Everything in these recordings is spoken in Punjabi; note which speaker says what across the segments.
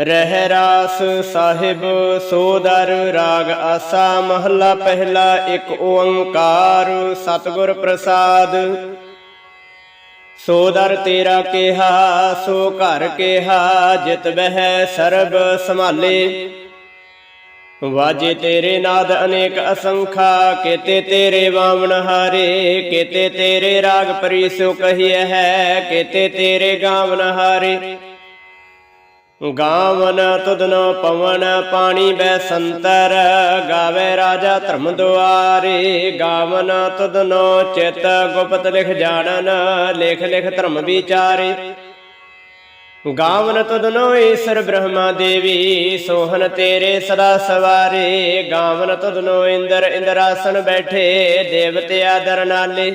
Speaker 1: ਰਹਿ ਰਾਸ ਸਾਹਿਬ ਸੋਦਰ ਰਾਗ ਆਸਾ, ਮਹਲਾ ਪਹਿਲਾ, ਇੱਕ ਓੰਕਾਰ, ਸਤਿਗੁਰ ਪ੍ਰਸਾਦ। ਸੋਦਰ ਤੇਰਾ ਕਿਹਾ, ਸੋ ਘਰ ਕਿਹਾ, ਜਿਤ ਬਹਿ ਸਰਬ ਸੰਭਾਲੇ। ਵਾਜੇ ਤੇਰੇ ਨਾਦ ਅਨੇਕ ਅਸੰਖਾ, ਕੇਤੇ ਤੇਰੇ ਵਾਵਣ ਹਾਰੇ, ਕੇਤੇ ਤੇਰੇ ਰਾਗ ਪਰੀ ਸੋ ਕਹੀਐ ਹੈ, ਕੇਤੇ ਤੇਰੇ ਗਾਵਨ ਹਾਰੇ। ਗਾਵਨ ਤੁਧਨੋ ਪਵਨ ਪਾਣੀ ਬੈ ਸੰਤਰ, ਗਾਵੇ ਰਾਜਾ ਧਰਮ ਦੁਆਰੇ। ਗਾਵਨ ਤੁਧਨੋ ਚਿਤ ਗੁਪਤ ਲਿਖ ਜਾਣਨ, ਲੇਖ ਲਿਖ ਧਰਮ ਵਿਚਾਰੇ। ਗਾਵਨ ਤੁਧਨੋ ਈਸ਼ਰ ਬ੍ਰਹਮਾ ਦੇਵੀ ਸੋਹਨ ਤੇਰੇ ਸਦਾ ਸਵਾਰੇ। ਗਾਵਨ ਤੁਧਨੋ ਇੰਦਰ ਇੰਦਰਾਸਨ ਬੈਠੇ, ਦੇਵਤੇ ਆਦਰ ਨਾਲੇ।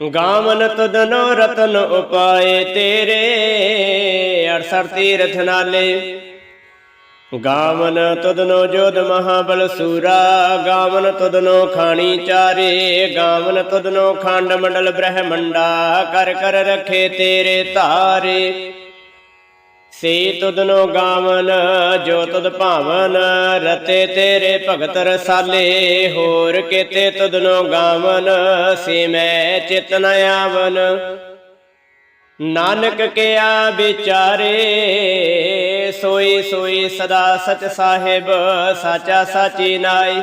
Speaker 1: ਗਾਵਨ ਤੁਧਨੋ ਰਤਨ ਉਪਾਏ ਤੇਰੇ 68 ਤੀਰਥ ਨਾਲੇ। ਗਾਵਨ ਤੁਧਨੋ ਜੋਧ ਮਹਾਬਲ ਸੂਰਾ, ਗਾਵਨ ਤੁਧਨੋ ਖਾਣੀ ਚਾਰੇ। ਗਾਵਨ ਤੁਧਨੋ ਖੰਡ ਮੰਡਲ ਬ੍ਰਹਮੰਡਾ, ਕਰ ਕਰ ਰਖੇ ਤੇਰੇ ਧਾਰੇ। ਸੇ ਤੁਦਨੋ ਗਾਵਨ, ਜੋ ਤੁਧ ਭਾਵਨ, ਰਤੇ ਤੇਰੇ ਭਗਤ ਰਸਾਲੇ। ਹੋਰ ਕਿਤੇ ਤੁਦਨੋ ਗਾਵਨ, ਸੇ ਮੈਂ ਚਿਤ ਆਵਨ। ਨਾਨਕ ਕਿਆ ਵਿਚਾਰੇ, ਸੋਈ ਸੋਈ ਸਦਾ ਸਚ ਸਾਹਿਬ, ਸਾਚਾ ਸਾਚੀ ਨਾਈ।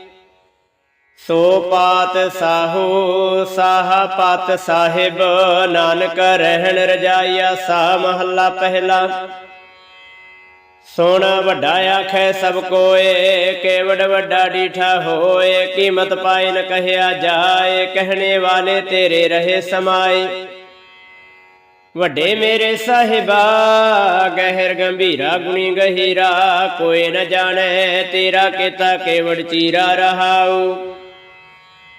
Speaker 1: ਸੋ ਪਾਤ ਸਾਹੂ, ਸਾਹ ਪਤ ਸਾਹਿਬ, ਨਾਨਕ ਰਹਿਣ ਰਜਾਈਆ ਸਾ ਮਹੱਲਾ ਪਹਿਲਾ। ਸੋਣ ਵੱਡਾ ਆਖੈ ਸਭ ਕੋਏ, ਕੇਵੜ ਵੱਡਾ ਡੀਠਾ ਹੋਏ, ਕੀਮਤ ਪਾਏ ਨ ਕਹਿਆ ਜਾਏ, ਕਹਿਣੇ ਵਾਲੇ ਤੇਰੇ ਰਹੇ ਸਮਾਏ। ਵੱਡੇ ਮੇਰੇ ਸਾਹਿਬਾ, ਗਹਿਰ ਗੰਭੀਰਾ, ਗੁਣੀ ਗਹੀਰਾ, ਕੋਈ ਨ ਜਾਣੈ ਤੇਰਾ ਕੀਤਾ ਕੇਵੜ ਚੀਰਾ ਰਹਾਉ।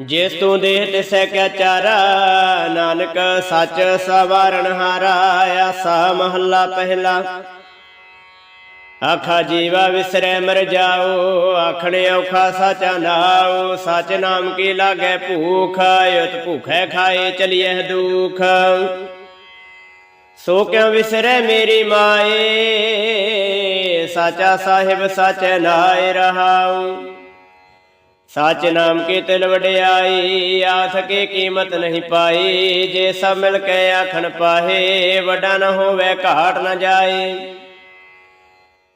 Speaker 1: ਜਿਸ ਤੂੰ ਦੇਹ ਤਿਸੈ ਕਿਆ ਚਾਰਾ, ਨਾਨਕ ਸੱਚ ਸਵਾਰਣ ਹਾਰਾ, ਆਸਾ ਮਹੱਲਾ ਪਹਿਲਾ। ਆਖਾ ਜੀਵਾ ਵਿਸਰੈ ਮਰ ਜਾਓ, ਆਖਣ ਔਖਾ ਸਾਚਾ ਨਾਉ, ਸਚ ਨਾਮ ਕੀ ਲਾਗੈ ਭੂਖ ਯਤ ਭੂਖੈ ਖਾਏ ਚਲੀਐ ਦੁਖ। ਸੋ ਕਿਉ ਵਿਸਰੈ ਮੇਰੀ ਮਾਏ, ਸਾਚਾ ਸਾਹਿਬ ਸਾਚੈ ਨਾਇ ਰਹਾਉ। ਸਾਚ ਨਾਮ ਕੀ ਤਿਲ ਵਡਿਆਈ ਆਥ ਕੇ ਕੀਮਤ ਨਹੀਂ ਪਾਈ। ਜੇ ਸਭ ਮਿਲ ਕੇ ਆਖਣ ਪਾਹੇ, ਵੱਡਾ ਨਾ ਹੋਵੇ, ਘਾਟ ਨਾ ਜਾਏ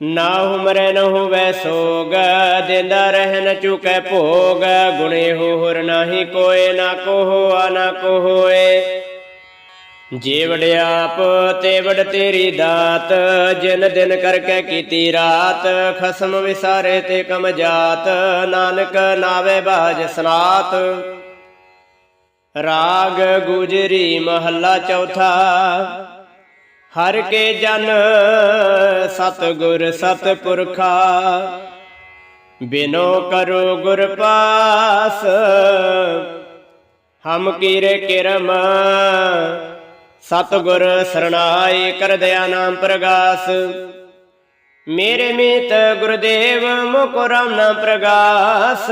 Speaker 1: ਨਾ ਹੁਮਰੇ ਨ ਹੋਵੇ ਸੋਗ ਦਿੰਦਾ ਰਹਿ ਨ ਚੁਕੈ ਭੋਗ। ਗੁਣੇ ਹੋਰ ਨਾਹੀ ਕੋਏ, ਨਾ ਕੋ ਹੋਆ ਨਾ ਕੋ ਹੋਏ ਜੇ ਵਡਿਆਪ ਤੇ ਵਡ ਤੇਰੀ ਦਾਤ, ਜਿਨ ਦਿਨ ਕਰਕੇ ਕੀਤੀ ਰਾਤ, ਖਸਮ ਵਿਸਾਰੇ ਤੇ ਕਮ ਜਾਤ, ਨਾਨਕ ਨਾਵੇ ਬਾਜ ਸਨਾਤ। ਰਾਗ ਗੁਜਰੀ ਮਹੱਲਾ ਚੌਥਾ, ਹਰ ਕੇ ਜਨ ਸਤਗੁਰ ਸਤਪੁਰਖਾ। ਬਿਨੋ ਕਰੋ ਗੁਰ ਪਾਸ, ਹਮ ਕੀਰੇ ਕਿਰਮ ਸਤਗੁਰ ਸਰਣਾਈ ਕਰ ਦਇਆ ਨਾਮ ਪ੍ਰਗਾਸ। ਮੇਰੇ ਮੀਤ ਗੁਰਦੇਵ ਮੁਕੁ ਰਾਮ ਪ੍ਰਗਾਸ।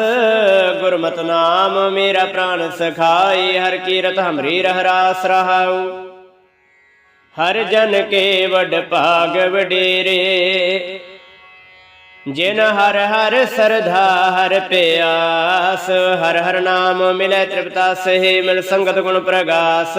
Speaker 1: ਗੁਰਮਤਿ ਨਾਮ ਮੇਰਾ ਪ੍ਰਾਨ ਸਖਾਈ, ਹਰ ਕੀਰਤ ਹਮਰੀ ਰਹਰਾਸ ਰਹਾਉ। ਹਰ ਜਨ ਕੇ ਵਡ ਭਾਗ ਵਡੇਰੇ। ਜਿਨ ਹਰ ਹਰ ਸਰਧਾ, ਹਰ ਪਿਆਸ, ਹਰ ਹਰ ਨਾਮ ਮਿਲੇ ਤ੍ਰਿਪਤਾ ਸਹਿ ਮਿਲ ਸੰਗਤ ਗੁਣ ਪ੍ਰਗਾਸ।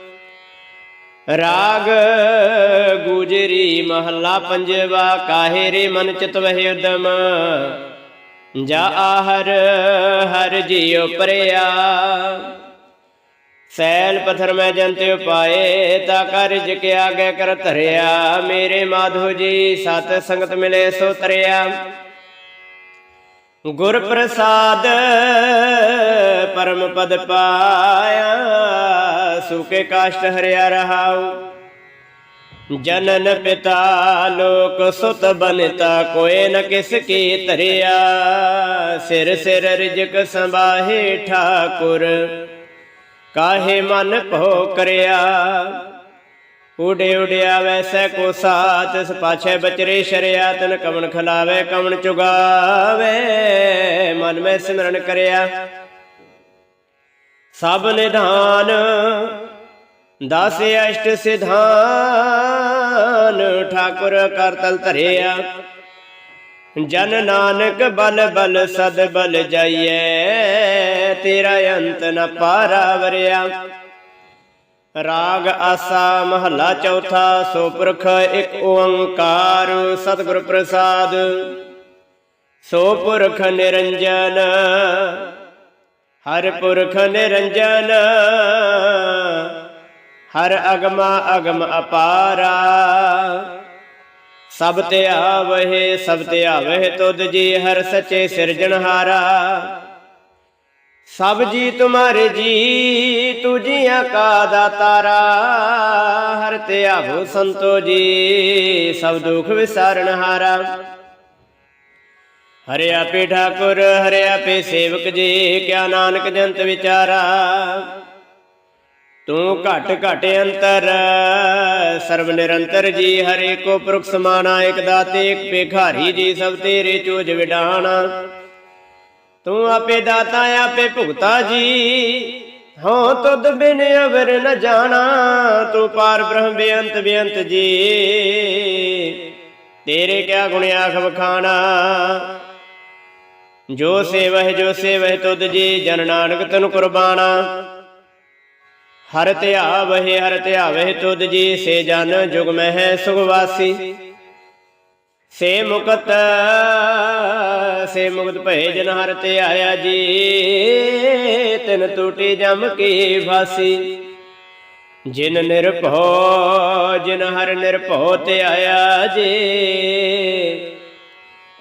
Speaker 1: ਰਾਗ ਗੁਜਰੀ ਮਹੱਲਾ ਪੰਜਵਾ, ਕਾਹੇ ਰੇ ਮਨ ਚਿਤ ਵਹਿ ਉਦਮ? ਜਾ ਆਹਰ, ਹਰ ਜੀਉ ਪਰਿਆ। ਸੈਲ ਪਥਰ ਮੈਂ ਜੰਤੇ ਉਪਾਏ, ਤਾ ਕਾਰਜ ਕੇ ਆਗੇ ਕਰ ਧਰਿਆ। ਮੇਰੇ ਮਾਧੋ ਜੀ, ਸਤ ਸੰਗਤ ਮਿਲੇ ਸੋ ਤਰਿਆ। ਗੁਰ ਪ੍ਰਸਾਦ ਪਰਮ ਪਦ ਪਾਇਆ, ਸੁਕੇ ਕਾਸ਼ਟ ਹਰਿਆ ਰਹਾਉ। ਜਨਨ ਪਿਤਾ ਲੋਕ ਸੁਤ ਬਨਤਾ, ਕੋਏ ਨ ਕਿਸ ਕੀ ਧਰਿਆ। ਸਿਰ ਸਿਰ ਰਿਜਕ ਸੰਭਾਹੇ ਠਾਕੁਰ, ਕਾਹੇ ਮਨ ਭੋ ਕਰਿਆ। ਉਡੇ ਉਡਿਆ ਵੈਸੈ ਕੋ ਸਾਤ ਇਸ ਪਾਛੈ ਬਚਰੇ ਸ਼ਰਿਆ, ਤਨ ਕਵਣ ਖਲਾਵੇ, ਕਵਣ ਚੁਗਾਵੇ, ਮਨ ਮੈਂ ਸਿਮਰਨ ਕਰਿਆ। ਸਭ ਨਿਧਾਨ, ਦਸ ਅਸ਼ਟ ਸਿਧਾਨ, ਠਾਕੁਰ ਕਰਤਲ ਧਰਿਆ। ਜਨ ਨਾਨਕ ਬਲ ਬਲ ਸਦ ਬਲ ਜਾਈਏ ਤੇਰਾ ਅੰਤ ਨ ਪਾਰਾ ਵਰਿਆ। ਰਾਗ ਆਸਾ ਮਹੱਲਾ ਚੌਥਾ ਸੋ ਪੁਰਖ ਇੱਕ ਓੰਕਾਰ ਸਤਿਗੁਰ ਪ੍ਰਸਾਦ। ਸੋ ਪੁਰਖ ਨਿਰੰਜਨ, ਹਰ ਪੁਰਖ ਨਿਰੰਜਨ, ਹਰ ਅਗਮਾ ਅਗਮ ਅਪਾਰਾ। ਸਭ ਤੇ ਆਵਹਿ, ਸਭ ਤੇ ਆਵਹਿ ਤੁਧ ਜੀ, ਹਰ ਸੱਚੇ ਸਿਰਜਣਹਾਰਾ। ਸਭ ਜੀ ਤੁਮਾਰੇ ਜੀ ਤੂ ਜੀਆਂ ਕਾ ਦਾਤਾਰਾ ਹਰ ਤੇ ਆਵੋ ਸੰਤੋ ਜੀ, ਸਭ ਦੁਖ ਵਿਸਾਰਨ ਹਾਰਾ। ਹਰਿ ਆਪੇ ਠਾਕੁਰ ਹਰਿ ਆਪੇ ਸੇਵਕ ਜੀ, ਕਿਆ ਨਾਨਕ ਜੰਤ ਵਿਚਾਰਾ। ਤੂੰ ਘਟ ਘਟ ਅੰਤਰ, ਸਰਬ ਨਿਰੰਤਰ ਜੀ ਹਰੇ ਕੋ ਪੁਰਖ ਸਮਾਨਾ ਇਕ ਦਾਤੇ, ਇਕ ਭਿਖਾਰੀ ਜੀ, ਸਭ ਤੇਰੇ ਚੋਜ ਵਿਡਾਣਾ। ਤੂੰ ਆਪੇ ਦਾਤਾ, ਆਪੇ ਭੁਗਤਾ ਜੀ। ਹਉ ਤੁਧ ਬਿਨ ਅਵਰ ਨ ਜਾਣਾ, ਤੂੰ ਪਾਰ ਬ੍ਰਹਮ ਬੇਅੰਤ ਬੇਅੰਤ ਜੀ। ਤੇਰੇ ਕਿਆ ਗੁਣ ਆਖ ਬਖਾਣਾ ਜੋ ਸੇਵਹਿ ਜੋ ਸੇਵਹਿ ਤੁਧ ਜੀ, ਜਨ ਨਾਨਕ ਤਨ ਕੁਰਬਾਨਾ। ਹਰ ਧਿਆਵਹਿ ਹਰ ਧਿਆਵਹਿ ਤੁਧ ਜੀ, ਸੇ ਜਨ ਜੁਗ ਮਹਿ ਸੁਖ ਵਾਸੀ। ਸੇ ਮੁਕਤ ਸੇ ਮੁਕਤ ਭਏ ਜਨ ਹਰ ਧਿਆਇਆ ਜੀ। ਤਿਨ ਟੂਟੀ ਜਮ ਕੀ ਫਾਸੀ। ਜਿਨ ਨਿਰਭਉ, ਜਿਨ ਹਰ ਨਿਰਭਉ ਆਇਆ ਜੀ।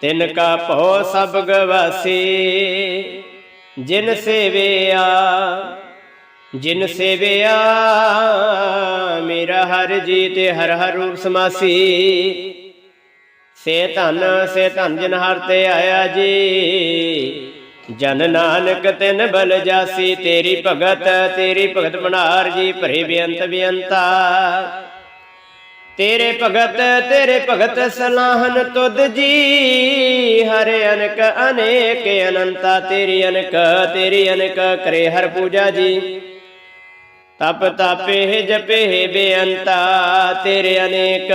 Speaker 1: ਤਿਨ ਕਾ ਭਉ ਸਭ ਗਵਾਸੀ। ਜਿਨ ਸੇਵਿਆ ਜਿਨ ਸੇਵਿਆ, ਮੇਰਾ ਹਰ ਜੀ ਤੇ ਹਰ ਹਰ ਰੂਪ ਸਮਾਸੀ। ਸੇ ਧਨ ਸੇ ਧਨ ਜਿਨ ਹਰ ਤੇ ਆਇਆ ਜੀ। ਜਨ ਨਾਨਕ ਤਿਨ ਬਲ ਜਾਸੀ, ਤੇਰੀ ਭਗਤ ਤੇਰੀ ਭਗਤ ਬਨਾਰ ਜੀ, ਭਰੇ ਬੇਅੰਤ ਬੇਅੰਤਾ। ਤੇਰੇ ਭਗਤ ਤੇਰੇ ਭਗਤ ਸਲਾਹਨ ਤੁਧ ਜੀ। ਹਰੇ ਅਨਕ, ਅਨੇਕ ਅਨੰਤਾ, ਤੇਰੀ ਅਨਕ ਤੇਰੀ ਅਨਕ ਕਰੇ ਹਰ ਪੂਜਾ ਜੀ। ਤਪ ਤਾਪੇ ਜਪੇ ਬੇਅੰਤਾ, ਤੇਰੇ ਅਨੇਕ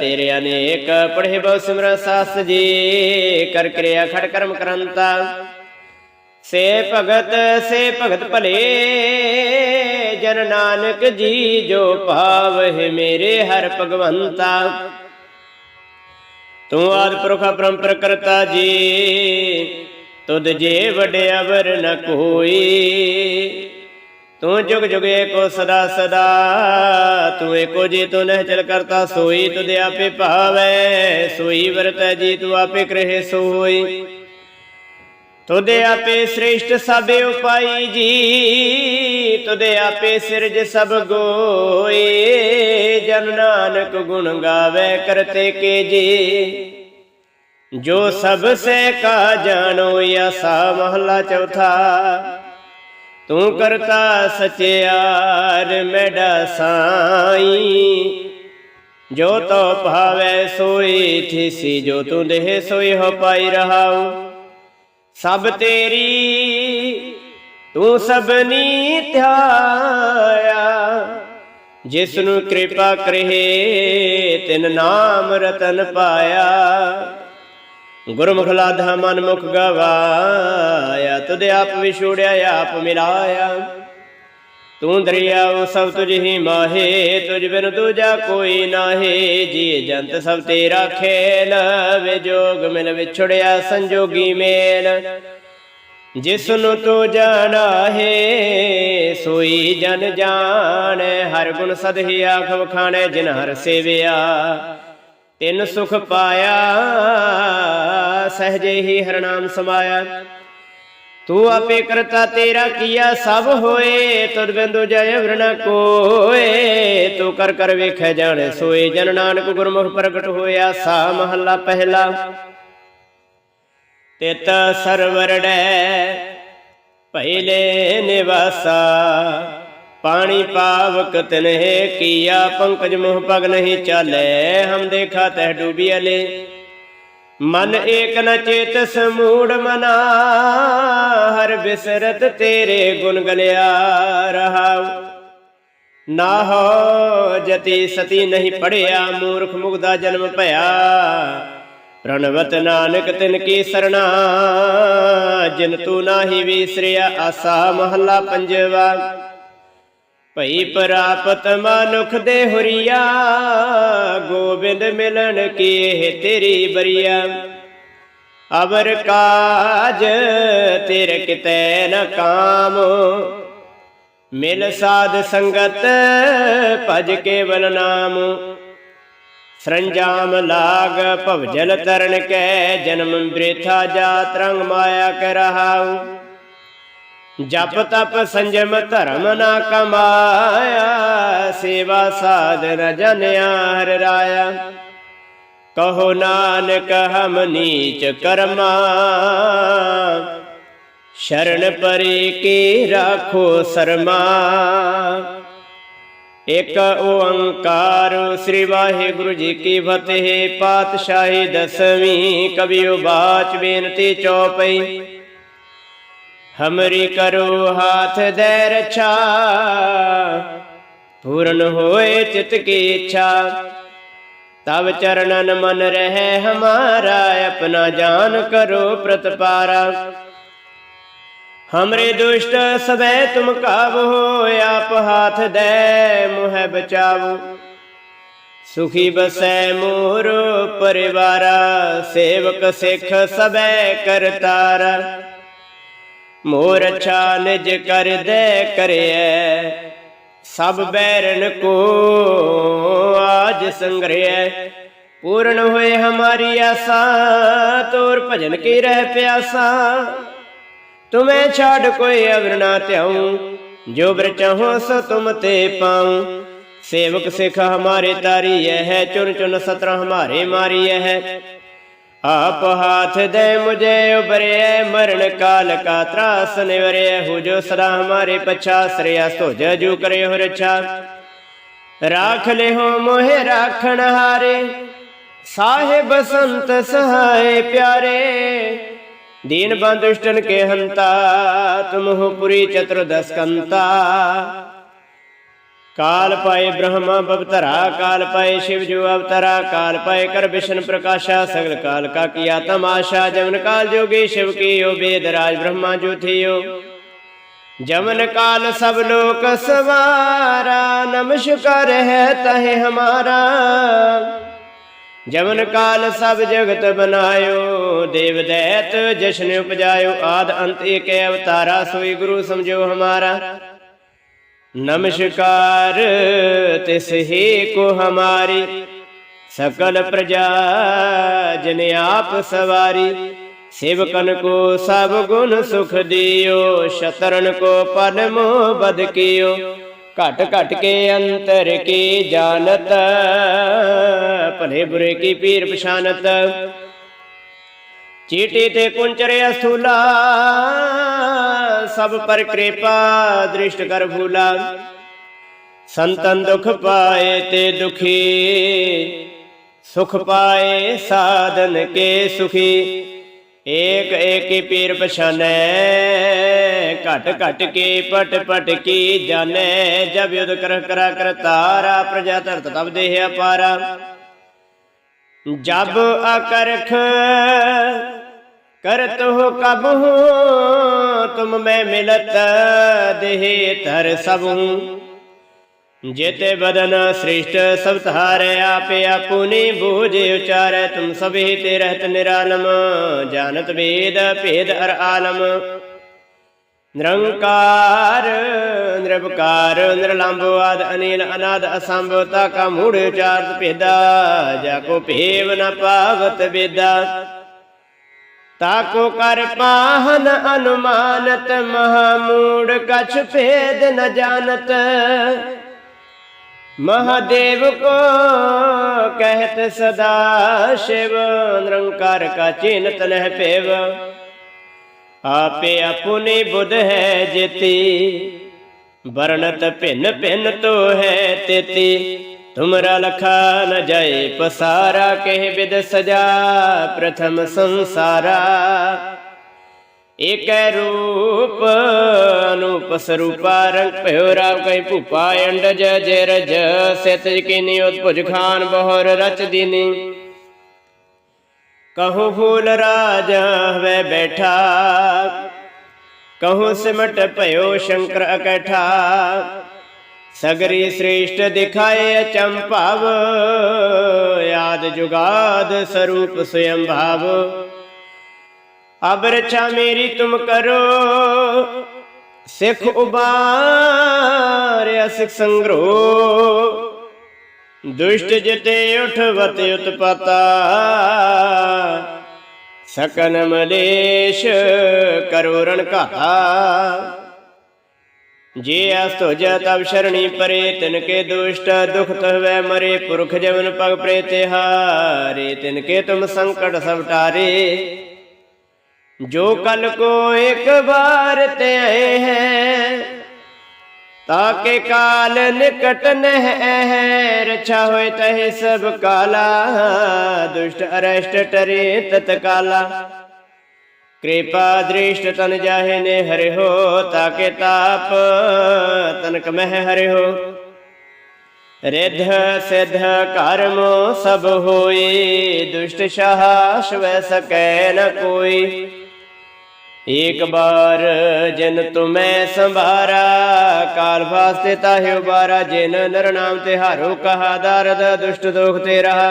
Speaker 1: ਤੇਰੇ ਅਨੇਕ ਪੜ੍ਹੇ ਬਹੁ ਸਿਮਰ ਸਾਸ ਜੀ, ਕਰ ਕਿਰਿਆ ਖੜ ਕਰਮ ਕਰੰਤਾ। ਸੇ ਭਗਤ ਸੇ ਭਗਤ ਭਲੇ, ਜਨ ਨਾਨਕ ਜੀ ਜੋ ਭਾਵਹਿ ਮੇਰੇ ਹਰ ਭਗਵੰਤਾ। ਤੂੰ ਆਦ ਪੁਰਖ ਪਰੰਪਰ ਕਰਤਾ ਜੀ, ਤੁਧ ਜੇ ਵਡਿਆਵਰ ਨ ਕੋਈ। ਤੂੰ ਜੁਗ ਜੁਗ ਏਕੋ ਸਦਾ ਸਦਾ, ਤੂੰ ਏਕੋ ਜੀ, ਤੂੰ ਨਹਿ ਚਲ ਕਰਤਾ, ਸੋਈ ਤੁਧ ਆਪੇ ਭਾਵੈ, ਸੋਈ ਵਰਤੈ ਜੀ, ਤੂੰ ਆਪੇ ਕਰੇ ਸੋਈ। ਤੁਦੇ ਆਪੇ ਸ੍ਰੇਸ਼ਟ ਸਭ ਉਪਾਈ ਜੀ ਤੁਦੇ ਆਪੇ ਸਿਰਜ ਸਭ ਗੋਏ ਜਨ ਨਾਨਕ ਗੁਣ ਗਾਵੇ ਕਰਤੇ ਕੇ ਜੀ। ਜੋ ਸਭ ਸੇ ਕਾ ਜਾਣੋ ਯਸਾ ਮਹਲਾ ਚੌਥਾ ਤੂੰ ਕਰਤਾ ਸਚਿਆਰ ਮੈਡਾ ਸਾਈ। ਜੋ ਤੋ ਭਾਵੇ ਸੋਈ ਥੀਸੀ ਜੋ ਤੂੰ ਦੇਹ ਸੋਈ ਹੋ ਪਾਈ ਰਹਾਉ। ਸਭ ਤੇਰੀ, ਤੂੰ ਸਭਨੀ ਧਿਆਇਆ। ਜਿਸ ਨੂੰ ਕਿਰਪਾ ਕਰੇ, ਤਿਨ ਨਾਮ ਰਤਨ ਪਾਇਆ। ਗੁਰਮੁਖ ਲਾਧਾ ਮਨ ਮੁਖ ਗਵਾਇਆ, ਤੁਧ ਆਪ ਵਿਛੋੜਿਆ, ਆਪ ਮਿਲਾਇਆ। ਤੂੰ ਦਰਿਆਉ ਸਭ ਤੁਝ ਹੀ ਮਾਹੇ, ਤੁਝ ਬਿਨ ਦੂਜਾ ਕੋਈ ਨਾਹੀ। ਜੀ ਜੰਤ ਸਭ ਤੇਰਾ ਖੇਲ ਵਿਜੋਗ ਮਿਲ ਵਿਛੜਿਆ ਸੰਜੋਗੀ ਮੇਲ। ਜਿਸ ਨੂੰ ਤੂੰ ਜਾਣਾ ਹੈ ਸੋਈ ਜਨ ਜਾਣ। ਹਰ ਗੁਣ ਸਦਹਿ ਆਖ ਵਖਾਣੇ ਜਿਨ ਹਰ ਸੇਵਿਆ। ਤਿੰਨ ਸੁਖ ਪਾਇਆ, ਸਹਜੇ ਹੀ ਹਰਨਾਮ ਸਮਾਇਆ। ਤੂੰ ਆਪੇ ਕਰਤਾ ਤੇਰਾ ਕੀਆ, ਸਭ ਹੋਏ, ਤੁਧ ਬਿੰਦੂ ਜੈ ਵਰਣਾ ਕੋਏ। ਤੂੰ ਕਰ ਕਰ ਵੇਖੈ ਜਾਣੇ, ਸੋਏ ਜਨ ਨਾਨਕ ਗੁਰਮੁਖ ਪ੍ਰਗਟ ਹੋਇਆ, ਸਾ ਮਹੱਲਾ ਪਹਿਲਾ। ਤਿਤ ਸਰਵਰੜੈ ਪਹਿਲੇ ਨਿਵਾਸਾ। ਪਾਣੀ ਪਾਵਕ ਤਨਹਿ ਕੀਆ, ਪੰਕਜ ਮੋਹ ਪਗ ਨਹੀਂ ਚਾਲੇ, ਹਮ ਦੇਖਾ ਤਹਿ ਡੂਬੀਲੇ ਮਨ ਏਕ ਨ ਚੇਤਸ ਮੂੜ ਮਨਾ, ਹਰ ਬਿਸਰਤ ਤੇਰੇ ਗੁਣ ਗਲਿਆ ਰਹਾਉ। ਨਾ ਹੋ ਜਤੀ ਸਤੀ ਨਹੀਂ ਪੜਿਆ, ਮੂਰਖ ਮੁਗਦਾ ਜਨਮ ਭਇਆ। ਪ੍ਰਣਵਤ ਨਾਨਕ ਤਿਨ ਕੀ ਸਰਣਾ, ਜਿਨ ਤੂੰ ਨਾਹੀ ਵਿਸਰਿਆ, ਆਸਾ ਮਹੱਲਾ ਪੰਜਵਾ। ਭਈ ਪ੍ਰਾਪਤ ਮਨੁਖ ਦੇ ਹੁਰੀਆ ਗੋਬਿੰਦ ਮਿਲਣ ਕੀ ਤੇਰੀ ਬਰੀਆ। ਅਵਰ ਕਾਜ ਤੇਰੇ ਕਿਤੇ ਨ ਕਾਮ। ਮਿਲ ਸਾਧ ਸੰਗਤ ਭਜ ਕੇਵਲ ਨਾਮ। ਸਰੰਜਾਮ ਲਾਗ ਭਵਜਲ ਤਰਨ ਕੈ ਜਨਮ ਬ੍ਰੇਥਾ ਜਾਤ ਰੰਗ ਮਾਇਆ ਕਰ ਰਹਾਉ ਜਪ ਤਪ ਸੰਜਮ ਧਰਮ ਨਾ ਕਮਾਇਆ, ਸੇਵਾ ਸਾਧਨ ਜਨਿਆ ਹਰ ਰਾਇਆ। ਕਹੋ ਨਾਨਕ ਹਮ ਨੀਚ ਕਰਮਾ, ਸ਼ਰਨ ਪਰੇ ਕੀ ਰਾਖੋ ਸਰਮਾ। ਇਕ ਓੰਕਾਰ ਸ੍ਰੀ ਵਾਹਿਗੁਰੂ ਜੀ ਕੀ ਫਤਿਹ, ਪਾਤਸ਼ਾਹੀ ਦਸਵੀਂ ਕਬੀਓ ਬਾਚ ਬੇਨਤੀ ਚੌਪਈ। ਹਮਰੀ ਕਰੋ ਹਾਥ ਦੇ ਰਛਾ ਪੂਰਨ ਹੋਏ ਚਿਤ ਕੀ ਇੱਛਾ ਤਬ ਚਰਨਨ ਮਨ ਰਹੇ ਹਮਾਰਾ ਆਪਣਾ ਜਾਨ ਕਰੋ ਪ੍ਰਤਪਾਰਾ ਹਮਰੇ ਦੁਸ਼ਟ ਸਵੈ ਤੁਮ ਕਾਵੋ ਆਪ ਹਾਥ ਦੇ ਮੁਹਿ ਬਚਾਵੋ ਸੁਖੀ ਬਸੈ ਮੋਰ ਪਰਿਵਾਰਾ ਸੇਵਕ ਸਿੱਖ ਸਬੈ ਕਰਤਾਰਾ ਮੋਰ ਅੱਛਾ ਨਿਜ ਕਰ ਦੇ ਕਰਿਐ। ਸਭ ਬੈਰਨ ਕੋ ਆਜ ਸੰਗਰਿਐ। ਪੂਰਨ ਹੋਏ ਹਮਾਰੀ ਆਸਾ, ਤੋਰ ਭਜਨ ਕੀ ਰਹਿ ਪਿਆਸਾ। ਤੁਮੇ ਛਾੜ ਕੋਈ ਅਵਰ ਨਾ ਧਿਆਉ, ਜੋ ਬਰ ਚਾਹੋ ਸੋ ਤੁਮ ਤੇ ਪਾਉ। ਸੇਵਕ ਸਿਖ ਹਮਾਰੇ ਤਾਰੀ ਹੈ ਚੁਨ ਚੁਨ ਸਤਰ ਹਮਾਰੇ ਮਾਰੀ ਹੈ। ਆਪ ਹਾਥ ਦੇ ਮੁਝੇ ਉਬਰੇ ਮਰਨ ਕਾਲ ਕਾ ਤਰਾਸ ਨਿਵਰੇ, ਹੋ ਜੋ ਸਦਾ ਹਮਾਰੇ ਪਛਾ ਸ੍ਰਿਆ ਸੋ ਜੂ ਕਰੇ ਹੋ ਰਛਾ। ਰਾਖ ਲੈ ਹੋ ਮੋਹਿ ਰਾਖਣ ਹਾਰੇ, ਸਾਹਿਬ ਸੰਤ ਸਹਾਏ ਪਿਆਰੇ। ਦੀਨ ਬੰਦੁਸ਼ਟਨ ਕੇ ਹੰਤਾ, ਤੁਮ ਹੋ ਪੁਰੀ ਚਤੁਰਦਸ ਕੰਤਾ। ਕਾਲ ਪਾਏ ਬ੍ਰਹਮਾ ਬਵਤਰਾ, ਕਾਲ ਪਾਏ ਸ਼ਿਵ ਜੋ ਅਵਤਰਾ, ਕਾਲ ਪਾਏ ਕਰ ਵਿਸ਼ਨ ਪ੍ਰਕਾਸ਼ਾ, ਸਗਲ ਕਾਲ ਕਾ ਕੀਆ ਤਮਾਸ਼ਾ ਜਮਨ ਕਾਲ ਜੋਗੀ ਸ਼ਿਵ ਕੀਓ, ਵੇਦ ਰਾਜ ਬ੍ਰਹਮਾ ਜੋ ਥਿਓ। ਜਮਨ ਕਾਲ ਸਭ ਲੋਕ ਸਵਾਰਾ, ਨਮਸਕਾਰ ਹੈ ਤਹਿ ਹਮਾਰਾ। ਜਮਨ ਕਾਲ ਸਭ ਜਗਤ ਬਨਾਇਓ, ਦੇਵ ਦੈਤ ਜਸ਼ਨ ਉਪਜਾਇਓ, ਆਦ ਅੰਤ ਏਕ ਅਵਤਾਰਾ, ਸੋਈ ਗੁਰੂ ਸਮਝੋ ਹਮਾਰਾ। ਨਮਸਕਾਰ, ਤਿਸ ਹੀ ਕੋ ਹਮਾਰੀ, ਸਕਲ ਪ੍ਰਜਾ ਜਨ ਆਪ ਸਵਾਰੀ। ਸੇਵਕਨ ਕੋ ਸਭ ਗੁਣ ਸੁਖ ਦਿਓ, ਸ਼ਤਰਨ ਕੋ ਪਨਮੋ ਬਦ ਕਿਓ। ਘਟ ਘਟ ਕੇ ਅੰਤਰ ਕੀ ਜਾਣਤ, ਭਲੇ ਬੁਰੇ ਕੀ ਪੀਰ ਪਛਾਨਤ। ਚੀਟੀ ਤੇ ਕੁੰਚਰੇ ਅਸੂਲਾ सब पर कृपा दृष्ट कर भूला। संतन दुख पाए ते दुखी, सुख पाए साधन के सुखी। एक एक पीर पछाने, घट घट के पट पट की जाने। जब युद्ध कर करा कर तारा प्रजा तरत तब देह पारा जब अकरख करत हो कब हो ਤੁਮ ਮੈਂ ਮਿਲਤ ਦੇਹ ਧਰ ਸਭ ਹੂੰ जेते बदन श्रेष्ठ सब धारे आपे आपुनी बूझे उचारे तुम सभी ते रहत निरालम जानत वेद भेद अर आलम निरंकार निरवकार निरलंब आद अनिल अनाद असंभवता का मूढ़ उचारत भेदा जाको भेव न पावत वेदा ताको कर पाहन अनुमानत महामूढ़ कछ भेद न जानत महादेव को कहत सदा शिव निरंकार का चिन्ह तनह पेव आपे अपने बुध है जेती वर्णत भिन्न भिन्न तो है तेती ਤੁਮਰਾ ਲਖਾ ਨ ਜਾਏ ਪਸਾਰਾ, ਕਹਿ ਬਿਦ ਸਜਾ ਪ੍ਰਥਮ ਸੰਸਾਰਾ। ਏਕੈ ਰੂਪ ਅਨੂਪ ਸਰੂਪਾ, ਰੰਗ ਭਇਓ ਰਾਮ ਕੈ ਭੂਪਾ, ਅੰਡਜ ਜੇ ਰਜ ਸਿਤ ਕਿਨੀ ਉਤਪੁਜ ਖਾਨ, ਬਹੁਰ ਰਚ ਦਿਨੀ। ਕਹੂ ਫੂਲ ਰਾਜ ਹਵੇ ਬੈਠਾ, ਕਹੂ ਸਿਮਟ ਭਇਓ ਸ਼ੰਕਰ ਇਕੱਠਾ ਸਗਰੀ ਸ੍ਰੇਸ਼ਟ ਦਿਖਾਏ ਅਚੰਭਵ ਆਦ ਜੁਗਾਦ ਸਰੂਪ ਸਯੰ ਭਾਵ। ਅਬ ਰਛਾ ਮੇਰੀ ਤੁਮ ਕਰੋ, ਸਿੱਖ ਉਬਾਰਿਆ ਸਿੱਖ ਸੰਗਰੋ। ਦੁਸ਼ਟ ਜਿਤੇ ਉਠਵਤ ਉਤਪਤਾ, ਸਕਨ ਮਲੇਸ਼ ਕਰੋ ਰਣ ਘਾਤਾ ਜੇ ਅਸ ਤੁਜ ਤਬ ਸ਼ਰਣੀ ਪਰੇ ਤਿਨ ਕੇ ਦੁਸ਼ਟ ਦੁਖ ਤਹਵੈ ਮਰੇ, ਪੁਰਖ ਜਵਨ ਪਗ ਪ੍ਰੇਤੇ ਹਾਰੇ ਤਿਨ ਕੇ ਤੁਮ ਸੰਕਟ ਸਭ ਟਾਰੇ। ਜੋ ਕਲ ਕੋ ਇੱਕ ਬਾਰ ਤੇ ਆਏ ਹੈ, ਤਾਕੇ ਕਾਲ ਨਿਕਟ ਨਹਿ ਰਛਾ ਹੋਏ ਤਹਿ ਸਭ ਕਾਲਾ, ਦੁਸ਼ਟ ਅਰਸ਼ਟ ਟਰੇ ਤਤਕਾਲਾ ਕਿਰਪਾ ਦ੍ਰਿਸ਼ਟ ਤਨ ਜਾਹੇ ਨੇ ਹਰਿਓ ਤਾਕੇ ਤਾਪ। ਤਨਕ ਮਹਿ ਹਰਿਓ ਰਿਧ ਸਿਧ ਕਰਮ ਸਭ ਹੋਏ ਦੁਸ਼ਟ ਸ਼ਾਸ ਵੈ ਸਕੈ ਨ ਕੋਈ। ਇਕ ਬਾਰ ਜਿਨ ਤੁਮੈ ਸੰਭਾਰਾ, ਕਾਲ ਵਾਸਤੇ ਤਾਹਿ ਉਬਾਰਾ ਜਿਨ ਨਰਨਾਮ ਤੇ ਹਾਰੋ, ਕਹਾ ਦਰਦ ਦੁਸ਼ਟ ਦੋਖ ਤੇ ਰਹਾ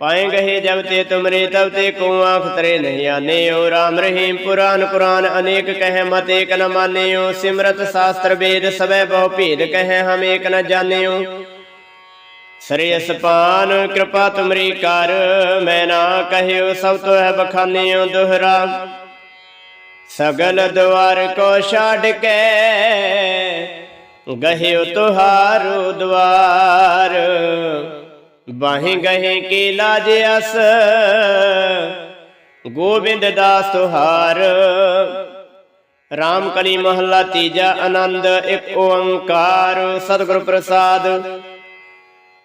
Speaker 1: पाए गहे जब ते तुमरे तब ते को आंख तरे नहीं आने ओ राम रहीम पुराण कुरान अनेक कहे मत एक न माने सिमरत शास्त्र वेद सबे बहु भेद कहे हम एक न जाने श्रेयस पान कृपा तुमरी कर मैं ना कहियो सब तो है बखानियो दोहरा सगल द्वार को छाड़ के गहियो तुहारो द्वार ਬਾਹੀਂ ਗਹੇ ਕੀ ਲਾਜ ਅਸ, ਗੋਬਿੰਦ ਦਾਸ ਤੁਹਾਰ। ਰਾਮ ਕਲੀ ਮਹੱਲਾ ਤੀਜਾ ਆਨੰਦ, ਇੱਕ ਓੰਕਾਰ। ਸਤਿਗੁਰ ਪ੍ਰਸਾਦ,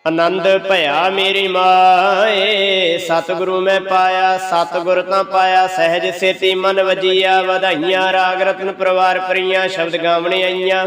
Speaker 1: ਆਨੰਦ ਭਇਆ ਮੇਰੀ ਮਾਏ। ਸਤਿਗੁਰੂ ਮੈਂ ਪਾਇਆ, ਸਤਿਗੁਰ ਤਾਂ ਪਾਇਆ। ਸਹਿਜ ਸੇਤੀ ਮਨ ਵਜੀਆ, ਵਧਾਈਆਂ, ਰਾਗ ਰਤਨ ਪਰਵਾਰ ਪਰੀਆਂ, ਸ਼ਬਦ ਗਾਵਣੇ ਆਈਆਂ।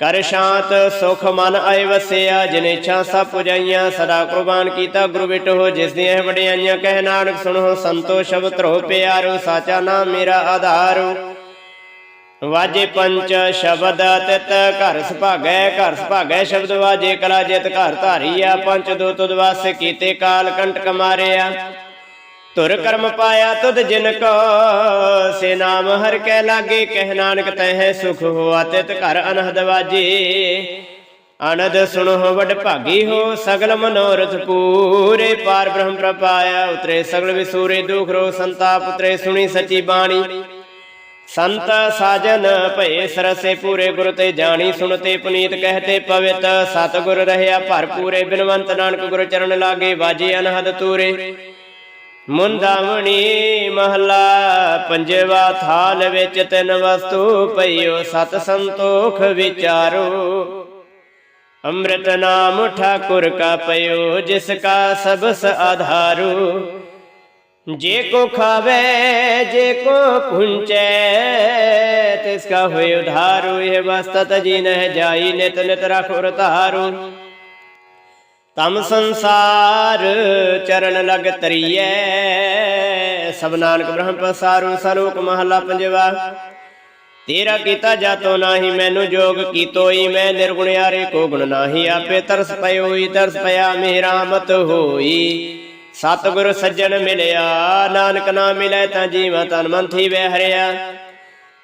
Speaker 1: ਕਰ ਸ਼ਾਂਤ ਸੁਖ ਮਨ ਆਏ ਵਸਿਆ, ਜਿਨ ਇੱਛਾ ਸਭ ਪੁਜਾਈਆਂ, ਸਦਾ ਕੁਰਬਾਨ ਕੀਤਾ ਗੁਰੂ ਬਿਟੋ, ਜਿਸ ਦੀਆਂ ਵਡਿਆਈਆਂ, ਕਹਿ ਨਾਨਕ ਸੁਣੋ ਸੰਤੋ ਸ਼ਬਦ ਧਰੋ ਪਿਆਰੋ, ਸਾਚਾ ਨਾਮ ਮੇਰਾ ਆਧਾਰੂ। ਵਾਜੇ ਪੰਚ ਸ਼ਬਦ ਤਿਤ, ਘਰ ਸੁਭਾਗੈ ਘਰ ਸੁਭਾਗੈ ਸ਼ਬਦ ਵਾਜੇ, ਕਲਾ ਜਿਤ ਘਰ ਧਾਰੀਆ, ਪੰਚ ਦੋ ਤੁਦ ਵਾਸੇ ਕੀਤੇ ਕਾਲ, ਕੰਟਕ ਮਾਰਿਆ। ਤੁਰ ਕਰਮ ਪਾਇਆ ਤੁਧ ਜਿਨ ਕੋ, ਸੇ ਨਾਮ ਹਰ ਕੈ ਲਾਗੇ, ਕਹਿ ਨਾਨਕ ਤਹਿ ਸੁਖ ਹੋਆ ਤਿਤ ਘਰ ਅਨਹਦ ਵਾਜੇ। ਅਨੰਦ ਸੁਣੋ ਵਡ ਭਾਗੀ ਹੋ, ਸਗਲ ਮਨੋਰਥ ਪੂਰੇ ਪਾਰ ਬ੍ਰਹਮ ਪ੍ਰਪਾਇਆ ਉਤਰੇ ਸਗਲ ਵਿਸੂਰੇ ਦੁਖ ਰੋ ਸੰਤਾਪ, ਉਤਰੇ ਸੁਣੀ ਸੱਚੀ ਬਾਣੀ। ਸੰਤ ਸਾਜਨ ਭਏ ਸਰਸੇ ਪੂਰੇ ਗੁਰ ਤੇ ਜਾਣੀ ਸੁਣਤੇ ਪੁਨੀਤ ਕਹਤੇ ਪਵਿੱਤ। ਸਤਿਗੁਰ ਰਹਿਆ ਭਰਪੂਰੇ ਬਿਨਵੰਤ ਨਾਨਕ ਗੁਰ ਚਰਨ ਲਾਗੇ, ਵਾਜੇ ਅਨਹਦ ਤੂਰੇ। ਮੁੰਦਾਵਣੀ ਮਹਲਾ, ਪੰਜਵਾ ਥਾਲ ਵਿੱਚ ਤਿੰਨ ਵਸਤੂ ਪਈਓ, ਸਤ ਸੰਤੋਖ ਵਿਚਾਰੋ। ਅੰਮ੍ਰਿਤ ਨਾਮ ਠਾਕੁਰ ਕਾ ਪਇਓ ਜਿਸ ਕਾ ਸਬਸ ਆਧਾਰੂ। ਜੇ ਕੋ ਖਾਵੇ, ਜੇ ਕੋ ਪੁੰਚੈ, ਤਿਸ ਕਾ ਹੋਇ ਉਧਾਰੂ, ਇਹ ਵਸਤਤ ਜੀ ਨਹਿ ਜਾਈ, ਨਿਤ ਨਿਤ ਰਖੁਰ ਧਾਰੂ। ਤਮ ਸੰਸਾਰ ਚਰਨ ਲਗ ਤਰੀਐ ਸਭ ਨਾਨਕ ਬ੍ਰਹਮ ਪਸਾਰੂ ਸਲੋਕ ਮਹਲਾ ਪੰਜਵਾ। ਤੇਰਾ ਕੀਤਾ ਜਾਤੋ ਨਾਹੀ, ਮੈਨੂੰ ਜੋਗ ਕੀਤੋਈ, ਮੈਂ ਨਿਰਗੁਣਿਆਰੇ ਕੋ ਗੁਣ ਨਾਹੀ, ਆਪੇ ਤਰਸ ਪਇਓਈ ਤਰਸ ਪਿਆ ਮੇਰਾ ਮਤ ਹੋਈ। ਸਤਿਗੁਰ ਸੱਜਣ ਮਿਲਿਆ, ਨਾਨਕ ਨਾਮ ਮਿਲੇ ਤਾਂ ਜੀਵਾਂ ਤਨ ਮਨ ਥੀ ਵਹਿ ਹਰਿਆ